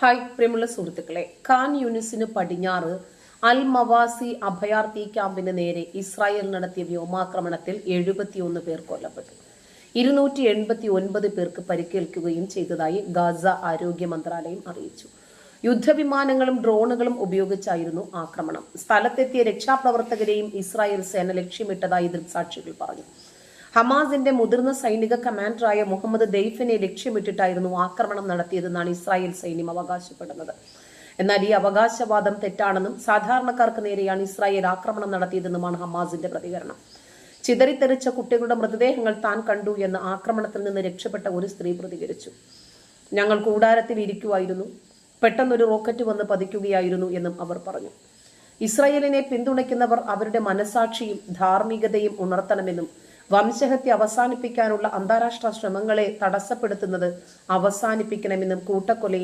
Hi പ്രിയമുള്ള സുഹൃത്തുക്കളെ. ഖാൻ യൂണിസിന് പടിഞ്ഞാറ് അൽ മവാസി അഭയാർത്ഥി ക്യാമ്പിന് നേരെ ഇസ്രായേൽ നടത്തിയ വ്യോമാക്രമണത്തിൽ എഴുപത്തിയൊന്ന് പേർ കൊല്ലപ്പെട്ടു. ഇരുന്നൂറ്റി എൺപത്തി ഒൻപത് പേർക്ക് പരിക്കേൽക്കുകയും ചെയ്തതായി ഗാസ ആരോഗ്യ മന്ത്രാലയം അറിയിച്ചു. യുദ്ധവിമാനങ്ങളും ഡ്രോണുകളും ഉപയോഗിച്ചായിരുന്നു ആക്രമണം. സ്ഥലത്തെത്തിയ രക്ഷാപ്രവർത്തകരെയും ഇസ്രായേൽ സേന ലക്ഷ്യമിട്ടതായി ദൃക്സാക്ഷികൾ പറഞ്ഞു. ഹമാസിന്റെ മുതിർന്ന സൈനിക കമാൻഡറായ മുഹമ്മദ് ദെയ്ഫിനെ ലക്ഷ്യമിട്ടിട്ടായിരുന്നു ആക്രമണം നടത്തിയതെന്നാണ് ഇസ്രായേൽ സൈന്യം അവകാശപ്പെടുന്നത്. എന്നാൽ ഈ അവകാശവാദം തെറ്റാണെന്നും സാധാരണക്കാർക്ക് നേരെയാണ് ഇസ്രായേൽ ആക്രമണം നടത്തിയതെന്നുമാണ് ഹമാസിന്റെ പ്രതികരണം. ചിതറിത്തെറിച്ച കുട്ടികളുടെ മൃതദേഹങ്ങൾ താൻ കണ്ടു എന്ന ആക്രമണത്തിൽ നിന്ന് രക്ഷപ്പെട്ട ഒരു സ്ത്രീ പ്രതികരിച്ചു. ഞങ്ങൾ കൂടാരത്തിൽ ഇരിക്കുമായിരുന്നു പെട്ടെന്നൊരു റോക്കറ്റ് വന്ന് പതിക്കുകയായിരുന്നു എന്നും അവർ പറഞ്ഞു. ഇസ്രായേലിനെ പിന്തുണയ്ക്കുന്നവർ അവരുടെ മനസാക്ഷിയും ധാർമ്മികതയും ഉണർത്തണമെന്നും വംശഹത്യ അവസാനിപ്പിക്കാനുള്ള അന്താരാഷ്ട്ര ശ്രമങ്ങളെ തടസ്സപ്പെടുത്തുന്നത് അവസാനിപ്പിക്കണമെന്നും കൂട്ടക്കൊലയും